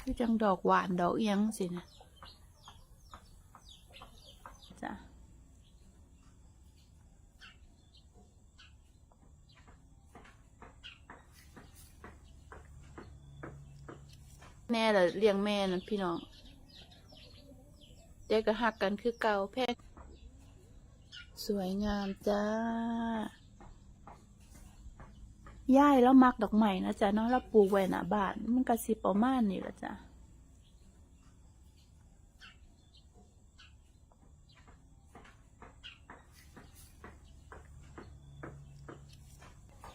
คือจังดอกหวานดอกอิหยังสินะจ้ะแม่ละเลี้ยงแม่นั่นพี่น้องเด็กก็หักกันคือเก่าแพกสวยงามจ้า ย่ายแล้วมักดอกไม้นะจ๊ะเนาะแล้วปลูกไว้หน้าบ้าน มันก็สิประมาณนี้ละจ้ะ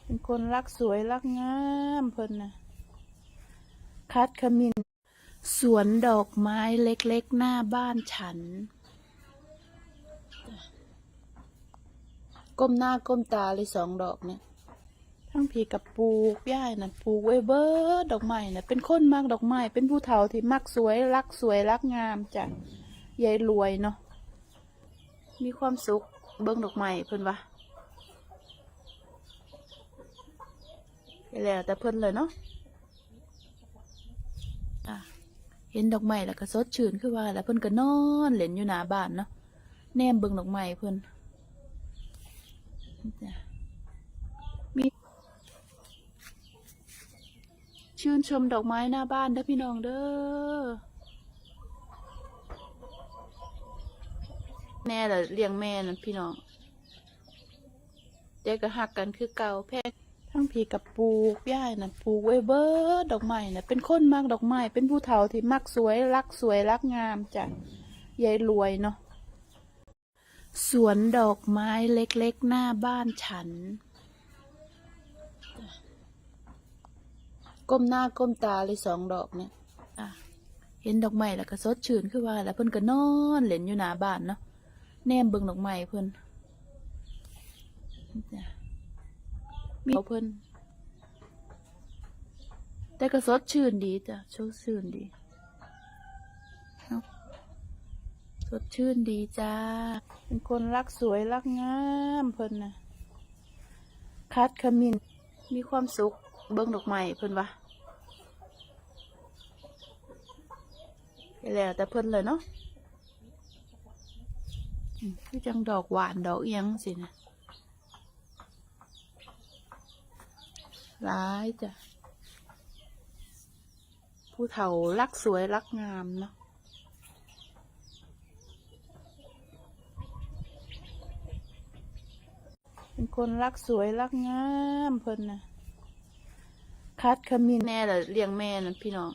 เป็นคนรักสวยรักงามเพิ่นนะคัดขมินสวนดอกไม้เล็กๆ หน้าบ้านฉัน ก้มหน้าก้มตาเลยสองดอกเนี่ย ทั้งผีกับปลูกย่ายนะปลูกไว้เบิดดอกไม้นะเป็นคนมักดอกไม้เป็นผู้เฒ่าที่มักสวยรักสวยรักงามจ้ะยายรวยเนาะมีความสุขเบิ้งดอกไม้เพิ่นวะแล้วแต่เพิ่นเลยเนาะะเห็นดอกไม้แล้วก็สดชื่นคือว่า แล้วเพิ่นก็นอนเล่นอยู่หน้าบ้านเนาะแนมเบิ่งดอกไม้เพิ่นจ้ะ ชื่นชมดอกไม้หน้าบ้านเด้อพี่น้องเด้อแม่ละเลี้ยงแม่นั่นพี่น้องเด็กก็หักกันคือเก่าแพกทั้งพี่กับปลูกย่ายนะปลูกไว้เบิดดอกไม้นะเป็นคนมักดอกไม้เป็นผู้เฒ่าที่มักสวยรักสวยรักงามจ้ะยายรวยเนาะสวนดอกไม้เล็กๆ หน้าบ้านฉัน ก้มหน้าก้มตาเลยสองดอกเนี่ยเห็นดอกไม้แล้วก็สดชื่นคือว่า แล้วเพิ่นก็นอนเล่นอยู่หน้าบ้านเนาะแนมเบิ่งดอกไม้เพิ่นมีเพิ่นแต่ก็สดชื่นดีจ้ะสดชื่นดีสดชื่นดีจ้า เป็นคนรักสวยรักงามเพิ่นนะคัดขมินมีความสุขเบิ่งดอกไม้เพิ่นวะ แล้วแต่เพิ่นเลยเนาะคือจังดอกหวานดอกอิหยังสินะร้ายจ้ะ ผู้เฒ่ารักสวยรักงามเนาะเป็นคนรักสวยรักงามเพิ่นนะคัดขมินแม่ละเลี้ยงแม่นั่นพี่น้อง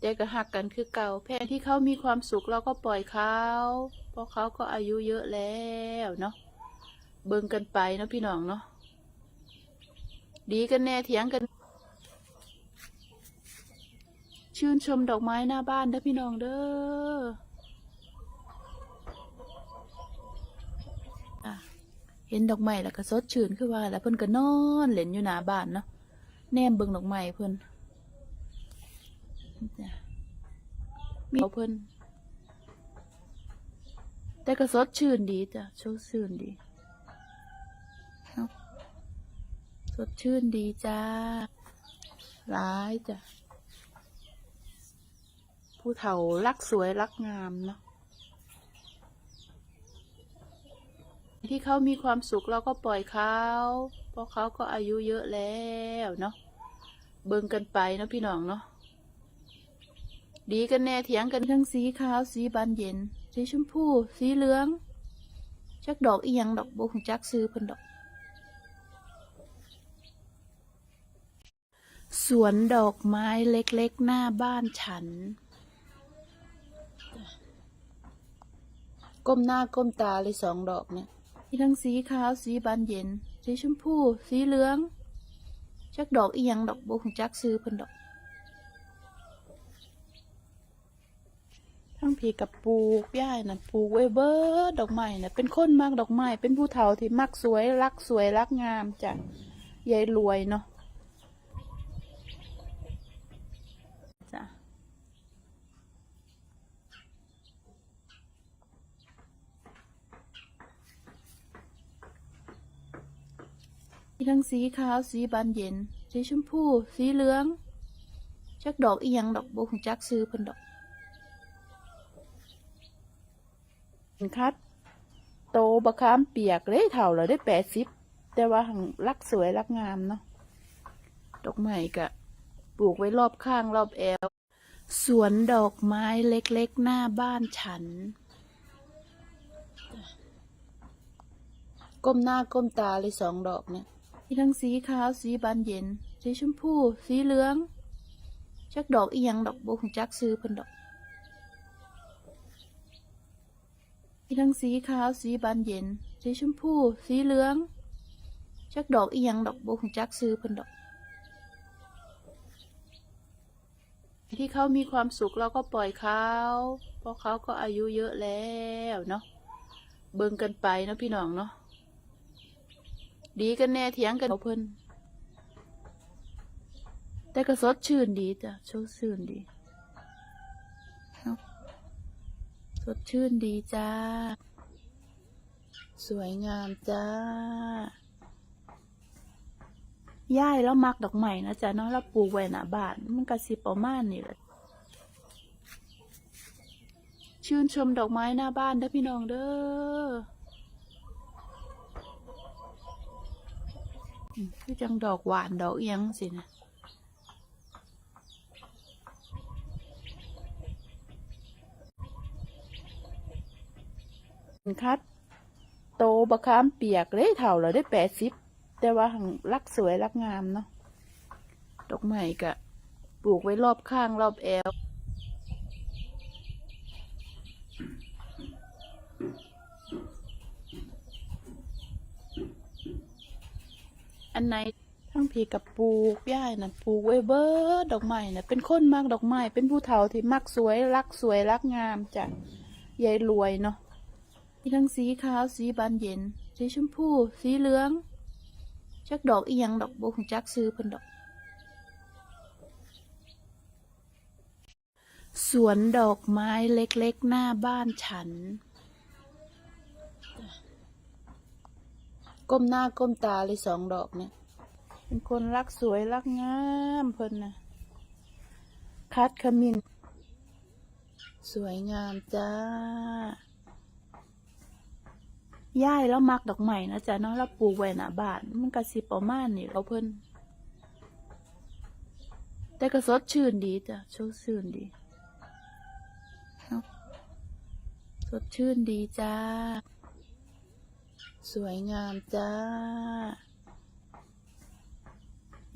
เด็กก็หักกันคือเก่า แพงที่เขามีความสุขเราก็ปล่อยเขาเพราะเขาก็อายุเยอะแล้วเนาะเบิ่งกันไปเนาะพี่น้องเนาะดีกันแน่เถียงกัน ชื่นชมดอกไม้หน้าบ้านเด้อพี่น้องเด้อเห็นดอกไม้แล้วก็สดชื่นคือว่าแล้วเพิ่นก็นอนเล่นอยู่หน้าบ้านเนาะแนมเบิ่งดอกไม้เพิ่น จ้ะมีเพิ่นแต่ก็สดชื่นดีจ้ะสดชื่นดีเนาะสดชื่นดีจ้าร้ายจ้ะผู้เฒ่ารักสวยรักงามเนาะที่เขามีความสุขเราก็ปล่อยเขาเพราะเขาก็อายุเยอะแล้วเนาะเบิ่งกันไปเนาะพี่น้องเนาะ ดีกันแน่เถียงกันทั้งสีขาวสีบานเย็น สีชมพูสีเหลือง จักดอกอีหยังดอกโบของจักซื้อเพิ่นดอก สวนดอกไม้เล็กๆ หน้าบ้านฉัน ก้มหน้าก้มตาเลยสองดอกเนี่ยมีทั้งสีขาวสีบานเย็น สีชมพูสีเหลือง จักดอกอีหยังดอกโบของจักซื้อเพิ่นดอก ทั้งผีกับปลูกย่ายนะปลูกไว้เบิดดอกไม้นะเป็นคนมักดอกไม้เป็นผู้เฒ่าที่มักสวยรักสวยรักงามจ้ะยายรวยเนาะจ้ะมีทั้งสีขาวสีบานเย็น สีชมพู สีเหลือง จักดอกอีหยังดอกบ่ฮู้จักซื้อเพิ่นดอก คัดโตบะขามเปียกเลยเท่าแล้วได้แปดสิบแต่ว่าหังรักสวยรักงามเนาะดอกไม้กะปลูกไว้รอบข้างรอบแอว สวนดอกไม้เล็กๆ หน้าบ้านฉัน ก้มหน้าก้มตาเลยสองดอกเนี่ยมีทั้งสีขาวสีบานเย็น สีชมพู สีเหลือง จักดอกอีหยังดอกบ่ฮู้จักซื้อเพิ่นดอก มีทั้งสีขาว สีบานเย็น สีชมพู สีเหลือง จักดอกอีหยังดอกบ่ฮู้จักซื้อเพิ่นดอก ที่เขามีความสุขเราก็ปล่อยเขาเพราะเขาก็อายุเยอะแล้วเนาะ เบิ่งกันไปเนาะพี่น้องเนาะ ดีกันแน่เถียงกันเอาเพิ่นแต่ก็สดชื่นดีจ้ะสดชื่นดี ดชื่นดีจ้า สวยงามจ้า ย่ายแล้วมักดอกไม้นะจ๊ะเนาะแล้วปลูกไว้หน้าบ้าน มันก็สิประมาณนี้แหละชื่นชมดอกไม้หน้าบ้านเด้อพี่น้องเด้อคือจังดอกหวานดอกเอียงสินะ คัดโตบะขามเปียกเลยเท่าแล้วได้แปดสิบแต่ว่าหังรักสวยรักงามเนาะดอกไม้กะปลูกไว้รอบข้างรอบแอวอันไหนทั้งพีกับปลูกย่ายนะปลูกไว้เบิดดอกไม้นะเป็นคนมากดอกไม้เป็นผู้เฒ่าที่มักสวยรักสวยรักงามจ้ะยายรวยเนาะ มีทั้งสีขาว สีบานเย็น สีชมพู สีเหลือง จักดอกอีหยังดอกบ่ฮู้จักซื้อเพิ่นดอก สวนดอกไม้เล็กๆ หน้าบ้านฉัน ก้มหน้าก้มตาเลยสองดอกเนี่ย เป็นคนรักสวยรักงามเพิ่นนะคัดขมินสวยงามจ้า ย่ายแล้วมักดอกไม้นะจ๊ะเนาะแล้วปลูกไว้หน้าบ้านมันก็สิประมาณนี้เราเพิ่นแต่ก็สดชื่นดีจ้ะสดชื่นดีสดชื่นดีจ้า สวยงามจ้า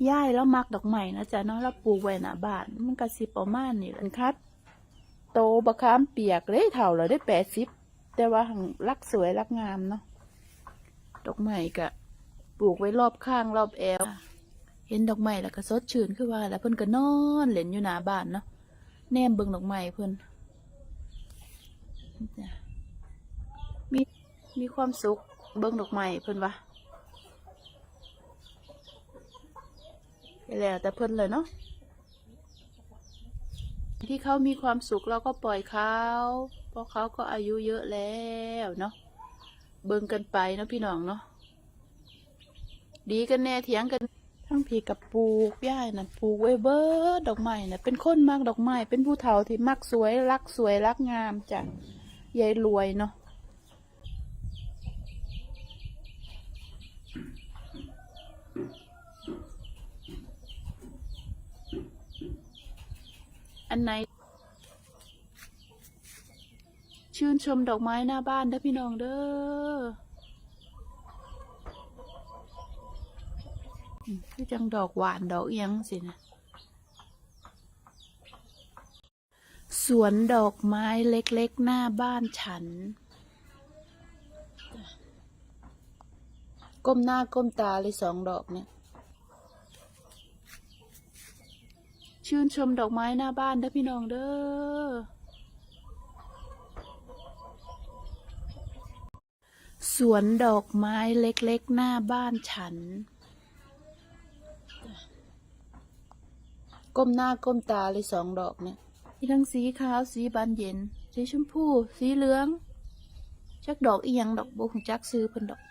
ย่ายแล้วมักดอกไม้นะจ๊ะเนาะแล้วปลูกไว้หน้าบ้านมันก็สิประมาณนี้แหละคัดโตบะขามเปียกเลยเท่าแล้วได้แปดสิบ แต่ว่าหังรักสวยรักงามเนาะดอกไม้กะปลูกไว้รอบข้างรอบแอวเห็นดอกไม้แล้วก็สดชื่นคือว่า แล้วเพิ่นก็นอนเล่นอยู่หน้าบ้านเนาะแนมเบิ่งดอกไม้เพิ่นมีมีความสุขเบิ่งดอกไม้เพิ่นว่าแล้วแต่เพิ่นเลยเนาะ ที่เขามีความสุขเราก็ปล่อยเขาเพราะเขาก็อายุเยอะแล้วเนาะเบิ่งกันไปเนาะพี่น้องเนาะดีกันแน่เถียงกัน ทั้งพีกับปลูกย่ายนะปลูกไว้เบิดดอกไม้นะเป็นคนมากดอกไม้เป็นผู้เฒ่าที่มักสวยรักสวยรักงามจ้ะยายรวยเนาะ อันไหน ชื่นชมดอกไม้หน้าบ้านเด้อพี่น้องเด้อคือจังดอกหวานดอกเอียงสินะสวนดอกไม้เล็กๆ หน้าบ้านฉัน ก้มหน้าก้มตาเลยสองดอกเนี่ย ชื่นชมดอกไม้หน้าบ้านเด้อพี่น้องเด้อ สวนดอกไม้เล็กๆ หน้าบ้านฉัน ก้มหน้าก้มตาเลยสองดอกเนี่ย มีทั้งสีขาวสีบานเย็น สีชมพู สีเหลือง จักดอกอีหยังดอกบ่ฮู้จักซื้อเพิ่นดอก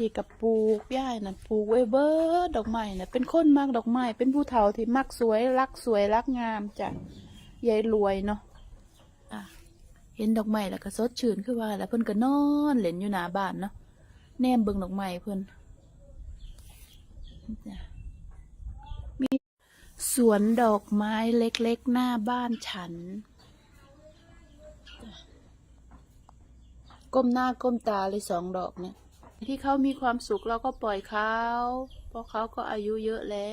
ที่กับปลูกย่ายน่ะปลูกไว้เบิดดอกไม้น่ะเป็นคนมักดอกไม้เป็นผู้เฒ่าที่มักสวยรักสวยรักงามจ้ะยายรวยเนาะอะเห็นดอกไม้แล้วก็สดชื่นคือว่า แล้วเพิ่นก็นอนเล่นอยู่หน้าบ้านเนาะแนมเบิ่งดอกไม้เพิ่นมีสวนดอกไม้เล็กๆหน้าบ้านฉันก้มหน้าก้มตาเลยสองดอกเนี่ย ที่เขามีความสุขเราก็ปล่อยเขาเพราะเขาก็อายุเยอะแล้ว